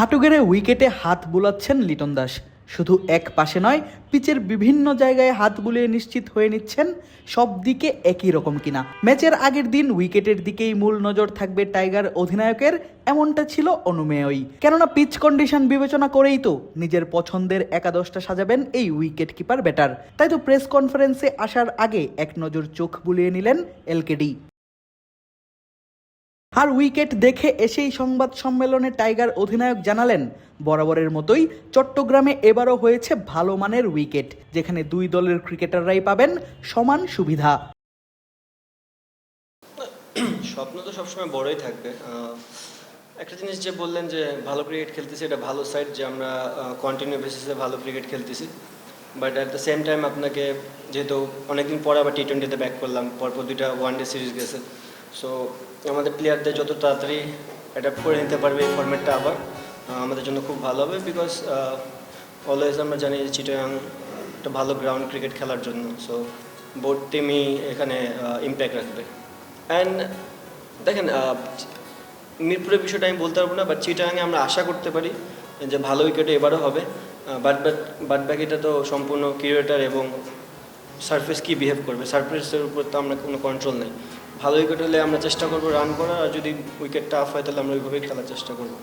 হাঁটু গেড়ে উইকেটে হাত বুলাচ্ছেন লিটন দাস। শুধু এক পাশে নয়, পিচের বিভিন্ন জায়গায় হাত বুলিয়ে নিশ্চিত হয়ে নিচ্ছেন সব দিকে একই রকম কিনা। ম্যাচের আগের দিন উইকেটের দিকেই মূল নজর থাকবে টাইগার অধিনায়কের, এমনটা ছিল অনুমেয়ই। কেননা পিচ কন্ডিশন বিবেচনা করেই তো নিজের পছন্দের একাদশটা সাজাবেন এই উইকেট কিপার ব্যাটার। তাই তো প্রেস কনফারেন্সে আসার আগে এক নজর চোখ বুলিয়ে নিলেন এলকেডি। আর উইকেট দেখে এসেই সংবাদ সম্মেলনে টাইগার অধিনায়ক জানালেন, বরাবরের মতোই চট্টগ্রামে এবারও হয়েছে ভালো মানের উইকেট, যেখানে দুই দলের ক্রিকেটাররাই পাবেন সমান সুবিধা। স্বপ্ন তো সবসময় বড়ই থাকবে। একটা জিনিস যে বললেন যে ভালো ক্রিকেট খেলতেছি, এটা ভালো সাইড যে আমরা কন্টিনিউ বেসিসে ভালো ক্রিকেট খেলতেছি। But at the same time আপনাকে যেহেতু অনেকদিন পরে আবার টি টোয়েন্টিতে ব্যাক করলাম, পরপর দুইটা ওয়ান ডে সিরিজ গেছে। সো আমাদের প্লেয়ারদের যত তাড়াতাড়ি অ্যাডাপ্ট করে নিতে পারবে এই ফর্ম্যাটটা আবার আমাদের জন্য খুব ভালো হবে বিকজ অলওয়েজ আমরা জানি যে চিটাগাং একটা ভালো গ্রাউন্ড ক্রিকেট খেলার জন্য। সো বোর্ড টিমই এখানে ইম্প্যাক্ট রাখবে। অ্যান্ড দেখেন মিরপুরের বিষয়টা আমি বলতে পারব না বাট চিটাগাংয়ে আমরা আশা করতে পারি যে ভালো উইকেটে এবারও হবে। বাট বাট বাকিটা তো সম্পূর্ণ ক্রিয়েটার এবং সারফেস কি বিহেভ করবে? সারফেসের উপর তো আমরা কোনো কন্ট্রোল নেই। ভালো উইকেট হলে আমরা চেষ্টা করব রান করার আর যদি উইকেট টাফ হয় তাহলে আমরা ওইভাবেই খেলার চেষ্টা করব.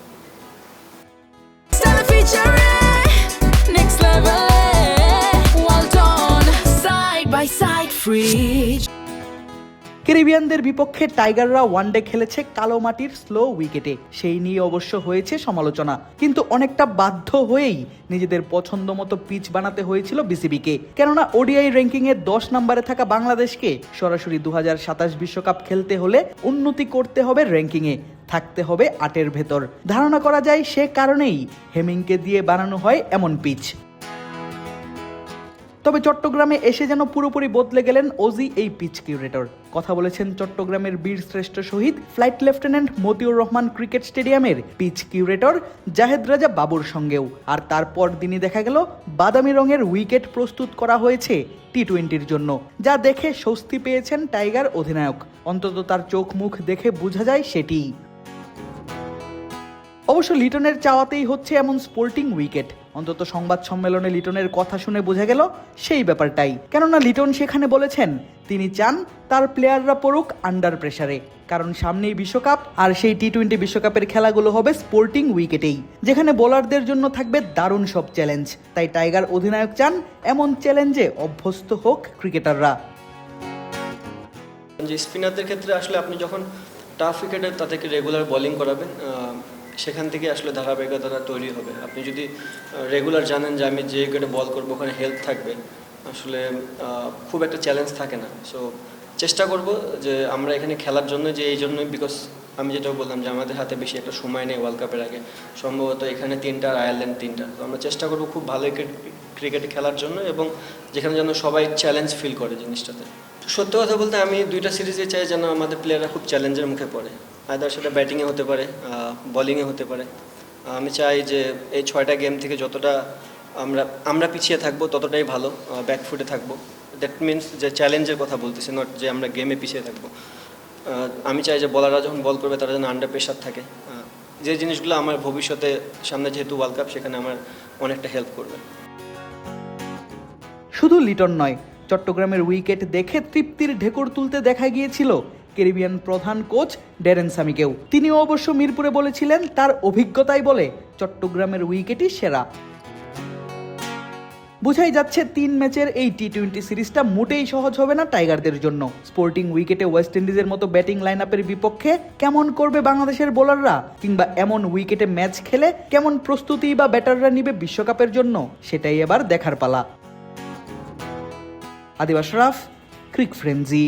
Well done, side by side, free. ক্যারিবিয়ানদের বিপক্ষে টাইগাররা ওয়ানডে খেলেছে কালো মাটির স্লো উইকেটে সেই নিয়ে অবশ্য হয়েছে সমালোচনা। কিন্তু অনেকটা বাধ্য হয়েই নিজেদের পছন্দ মতো পিচ বানাতে হয়েছিল বিসিবিকে। কেননা ওডিআই র্যাঙ্কিং এ দশ নম্বরে থাকা বাংলাদেশকে সরাসরি দু বিশ্বকাপ খেলতে হলে উন্নতি করতে হবে র্যাঙ্কিং এ থাকতে হবে আটের ভেতর। ধারণা করা যায় সে কারণেই হেমিংকে দিয়ে বানানো হয় এমন পিচ তবে চট্টগ্রামে এসে যেন পুরোপুরি বদলে গেলেন ওজি এই পিচ কিউরেটর। কথা বলেছেন চট্টগ্রামের বীর শ্রেষ্ঠ শহীদ, flight lieutenant Motiur Rahman cricket স্টেডিয়ামের পিচ কিউরেটর জাহেদ রাজা বাবুর সঙ্গেও। আর তারপর দিনই দেখা গেল বাদামি রঙের উইকেট প্রস্তুত করা হয়েছে টি টোয়েন্টির জন্য। যা দেখে স্বস্তি পেয়েছেন টাইগার অধিনায়ক। অন্তত তার চোখ মুখ দেখে বোঝা যায় সেটিই। অবশ্য লিটনের চাওয়াতেই হচ্ছে এমন স্পোর্টিং উইকেট। অন্তত সংবাদ সম্মেলনে লিটনের কথা শুনে বোঝা গেল সেই ব্যাপারটাই। কেননা লিটন সেখানে বলেছেন, তিনি চান তার প্লেয়াররা পড়ুক আন্ডার প্রেসারে কারণ সামনেই বিশ্বকাপ, আর সেই টি টোয়েন্টি বিশ্বকাপের খেলাগুলো হবে স্পোর্টিং উইকেটেই যেখানে বোলারদের জন্য থাকবে দারুণ সব চ্যালেঞ্জ তাই টাইগার অধিনায়ক চান এমন চ্যালেঞ্জে অভ্যস্ত হোক ক্রিকেটাররা যে স্পিনারদের ক্ষেত্রে আসলে আপনি যখন টাফ উইকেটে তাদেরকে রেগুলার বোলিং করাবেন সেখান থেকে আসলে ধারাবাহিকতাটা তৈরি হবে। আপনি যদি রেগুলার জানেন যে আমি যে উইকেটে বল করব, ওখানে হেল্প থাকবে। আসলে খুব একটা চ্যালেঞ্জ থাকে না। সো চেষ্টা করব যে আমরা এখানে খেলার জন্য যে এই জন্যই বিকজ আমি যেটা বললাম যে আমাদের হাতে বেশি একটা সময় নেই ওয়ার্ল্ড কাপের আগে। সম্ভবত এখানে তিনটা আর আয়ারল্যান্ড তিনটা। তো আমরা চেষ্টা করব খুব ভালো ক্রিকেট খেলার জন্য এবং যেখানে যেন সবাই চ্যালেঞ্জ ফিল করে জিনিসটাতে। সত্য কথা বলতে আমি দুইটা সিরিজে চাই যেন আমাদের প্লেয়াররা খুব চ্যালেঞ্জের মুখে পড়ে। আদার সেটা ব্যাটিংয়ে হতে পারে বলিংয়ে হতে পারে। আমি চাই যে এই ছয়টা গেম থেকে যতটা আমরা আমরা পিছিয়ে থাকব, ততটাই ভালো ব্যাকফুটে থাকব। দ্যাট মিনস যে চ্যালেঞ্জের কথা বলতেছি নট যে আমরা গেমে পিছিয়ে থাকব। আমি চাই যে বলাররা যখন বল করবে, তারা যেন আন্ডার প্রেশার থাকে। যে জিনিসগুলো আমার ভবিষ্যতে সামনে যেহেতু ওয়ার্ল্ড কাপ সেখানে আমার অনেকটা হেল্প করবে। শুধু লিটন নয়, চট্টগ্রামের উইকেট দেখে তৃপ্তির ঢেকুর তুলতে দেখা গিয়েছিল। ক্যারিবিয়ান প্রধান কোচ ডেরেন সামিকেও। তিনিও অবশ্য মিরপুরে বলেছিলেন, তার অভিজ্ঞতাই বলে চট্টগ্রামের উইকেটই সেরা। বোঝাই যাচ্ছে, তিন ম্যাচের এই টি টোয়েন্টি সিরিজটা মোটেই সহজ হবে না টাইগারদের জন্য। স্পোর্টিং উইকেটে ওয়েস্ট ইন্ডিজের মতো ব্যাটিং লাইন আপের বিপক্ষে কেমন করবে বাংলাদেশের বোলাররা? কিংবা এমন উইকেটে ম্যাচ খেলে কেমন প্রস্তুতি বা ব্যাটাররা নিবে বিশ্বকাপের জন্য? সেটাই এবার দেখার পালা। আদিবাস রাফ, ক্রিক ফ্রেন্জি